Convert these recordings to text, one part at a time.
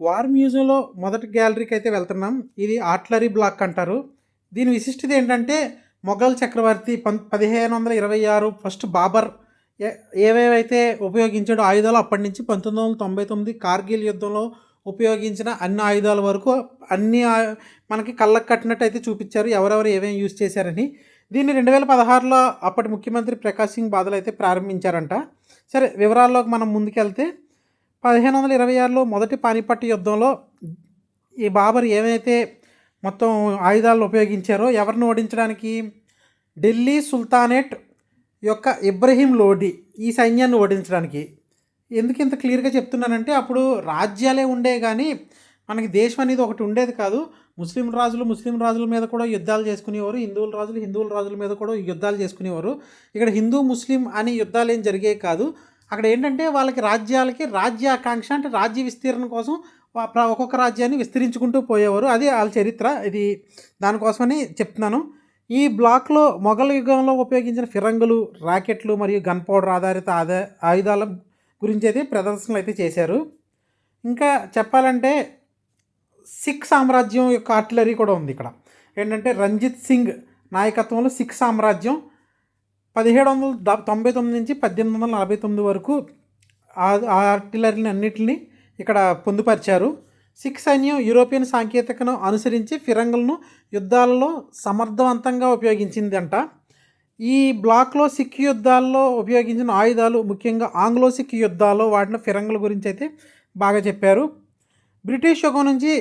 War మ్యూజియంలో మొదటి గ్యాలరీకి అయితే వెళ్తున్నాం. ఇది ఆర్ట్లరీ బ్లాక్ అంటారు. దీని విశిష్టత ఏంటంటే మొఘల్ చక్రవర్తి పం పదిహేను వందల ఇరవై ఆరు ఫస్ట్ బాబర్ ఏ- ఏవేవైతే ఉపయోగించాడో ఆయుధాలు అప్పటి నుంచి పంతొమ్మిది వందల తొంభై తొమ్మిది కార్గిల్ యుద్ధంలో ఉపయోగించిన అన్ని ఆయుధాల వరకు అన్ని మనకి కళ్ళకు కట్టినట్టు అయితే చూపించారు. ఎవరెవరు ఏమేమి యూజ్ చేశారని. దీన్ని రెండు వేల పదహారులో అప్పటి ముఖ్యమంత్రి ప్రకాష్ సింగ్ బాదల్ అయితే ప్రారంభించారంట. సరే వివరాల్లోకి మనం ముందుకెళ్తే పదిహేను వందల ఇరవై ఆరులో మొదటి పానిపట్టు యుద్ధంలో ఈ బాబర్ ఏమైతే మొత్తం ఆయుధాలను ఉపయోగించారో ఎవరిని ఓడించడానికి? ఢిల్లీ సుల్తానేట్ యొక్క ఇబ్రహీం లోడి ఈ సైన్యాన్ని ఓడించడానికి. ఎందుకు ఇంత క్లియర్గా చెప్తున్నానంటే అప్పుడు రాజ్యాలే ఉండే కానీ మనకి దేశం అనేది ఒకటి ఉండేది కాదు. ముస్లిం రాజులు ముస్లిం రాజుల మీద కూడా యుద్ధాలు చేసుకునేవారు. హిందువుల రాజులు హిందువుల రాజుల మీద కూడా యుద్ధాలు చేసుకునేవారు. ఇక్కడ హిందూ ముస్లిం అని యుద్ధాలు ఏం జరిగేవి కాదు. అక్కడ ఏంటంటే వాళ్ళకి రాజ్యాలకి రాజ్యాకాంక్ష అంటే రాజ్య విస్తీర్ణం కోసం ఒక్కొక్క రాజ్యాన్ని విస్తరించుకుంటూ పోయేవారు. అది వాళ్ళ చరిత్ర. ఇది దానికోసమని చెప్తున్నాను. ఈ బ్లాక్లో మొఘల్ యుగంలో ఉపయోగించిన ఫిరంగులు రాకెట్లు మరియు గన్ పౌడర్ ఆధారిత ఆదా ఆయుధాల గురించి అయితే ప్రదర్శనలు అయితే చేశారు. ఇంకా చెప్పాలంటే సిక్ సామ్రాజ్యం యొక్క ఆర్టిలరీ కూడా ఉంది ఇక్కడ. ఏంటంటే రంజిత్ సింగ్ నాయకత్వంలో సిక్ సామ్రాజ్యం పదిహేడు వందల తొంభై తొమ్మిది నుంచి పద్దెనిమిది వందల నలభై తొమ్మిది వరకు ఆ ఆర్టిలరీని అన్నిటిని ఇక్కడ పొందుపరిచారు. సిక్ సైన్యం యూరోపియన్ సాంకేతికను అనుసరించి ఫిరంగులను యుద్ధాలలో సమర్థవంతంగా ఉపయోగించిందంట. ఈ బ్లాక్లో సిక్ యుద్ధాల్లో ఉపయోగించిన ఆయుధాలు ముఖ్యంగా ఆంగ్లో సిక్ యుద్ధాల్లో వాటిన ఫిరంగుల గురించి అయితే బాగా చెప్పారు. బ్రిటిష్ యుగం నుంచి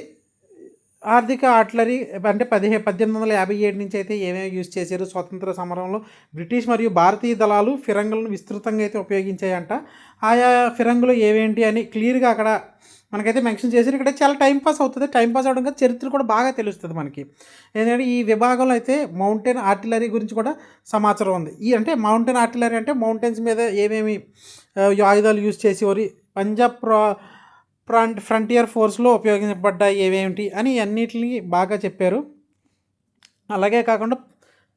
ఆర్థిక ఆర్టిలరీ అంటే పదిహే పద్దెనిమిది వందల యాభై ఏడు నుంచి అయితే ఏమేమి యూజ్ చేశారు? స్వతంత్ర సమరంలో బ్రిటిష్ మరియు భారతీయ దళాలు ఫిరంగులను విస్తృతంగా అయితే ఉపయోగించాయంట. ఆయా ఫిరంగులు ఏవేంటి అని క్లియర్గా అక్కడ మనకైతే మెన్షన్ చేశారు. ఇక్కడ చాలా టైం పాస్ అవుతుంది. టైం పాస్ అవడం చరిత్ర కూడా బాగా తెలుస్తుంది మనకి. ఏంటంటే ఈ విభాగంలో అయితే మౌంటైన్ ఆర్టిలరీ గురించి కూడా సమాచారం ఉంది. ఈ అంటే మౌంటైన్ ఆర్టిలరీ అంటే మౌంటైన్స్ మీద ఏమేమి ఆయుధాలు యూజ్ చేసేవారు? పంజాబ్ ప్రా ఫ్రంట్ ఫ్రంటియర్ ఫోర్స్లో ఉపయోగించబడ్డాయి ఏవేమిటి అని అన్నిటిని బాగా చెప్పారు. అలాగే కాకుండా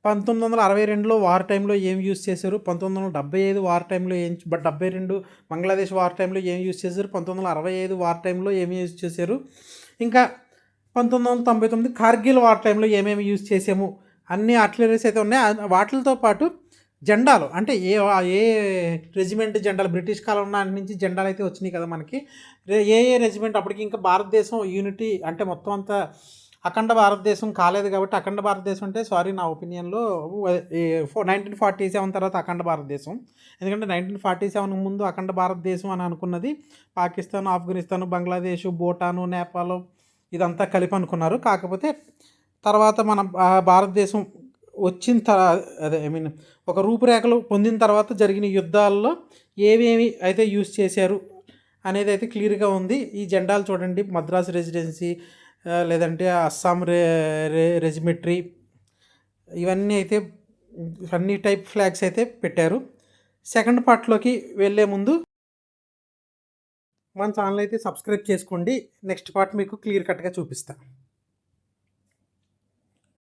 పంతొమ్మిది వందల అరవై రెండులో వార్ టైంలో ఏం యూస్ చేశారు? పంతొమ్మిది వందల డెబ్బై ఐదు వార్ టైంలో ఏం డెబ్బై రెండు బంగ్లాదేశ్ వార్ టైంలో ఏం యూస్ చేశారు? పంతొమ్మిది వందల అరవై ఐదు వార్ టైంలో ఏమి యూజ్ చేశారు? ఇంకా పంతొమ్మిది వందల తొంభై తొమ్మిది కార్గిల్ వార్ టైంలో ఏమేమి యూజ్ చేసాము అన్ని ఆర్టిలరీస్ అయితే ఉన్నాయి. వాటితో పాటు జెండాలు. అంటే ఏ ఏ రెజిమెంట్ జెండాలు? బ్రిటిష్ కాలం నాటి నుంచి జెండాలు అయితే వచ్చినాయి కదా మనకి. ఏ ఏ రెజిమెంట్? అప్పటికి ఇంకా భారతదేశం యూనిటీ అంటే మొత్తం అంతా అఖండ భారతదేశం కాలేదు కాబట్టి అఖండ భారతదేశం అంటే సారీ నా ఒపీనియన్లో నైన్టీన్ ఫార్టీ సెవెన్ తర్వాత అఖండ భారతదేశం. ఎందుకంటే నైన్టీన్ ఫార్టీ సెవెన్ ముందు అఖండ భారతదేశం అని అనుకున్నది పాకిస్తాన్ ఆఫ్ఘనిస్తాన్ బంగ్లాదేశ్ భూటాను నేపాల్ ఇదంతా కలిపి అనుకున్నారు. కాకపోతే తర్వాత మన భారతదేశం వచ్చిన తర్వాత అదే ఐ మీన్ ఒక రూపురేఖలు పొందిన తర్వాత జరిగిన యుద్ధాల్లో ఏవేమి అయితే యూజ్ చేశారు అనేది అయితే క్లియర్గా ఉంది. ఈ జెండాలు చూడండి. మద్రాస్ రెసిడెన్సీ లేదంటే అస్సాం రే రే రెజిమెట్రీ ఇవన్నీ అయితే అన్ని టైప్ ఫ్లాగ్స్ అయితే పెట్టారు. సెకండ్ పార్ట్లోకి వెళ్ళే ముందు మన ఛానల్ అయితే సబ్స్క్రైబ్ చేసుకోండి. నెక్స్ట్ పార్ట్ మీకు క్లియర్ కట్గా చూపిస్తాను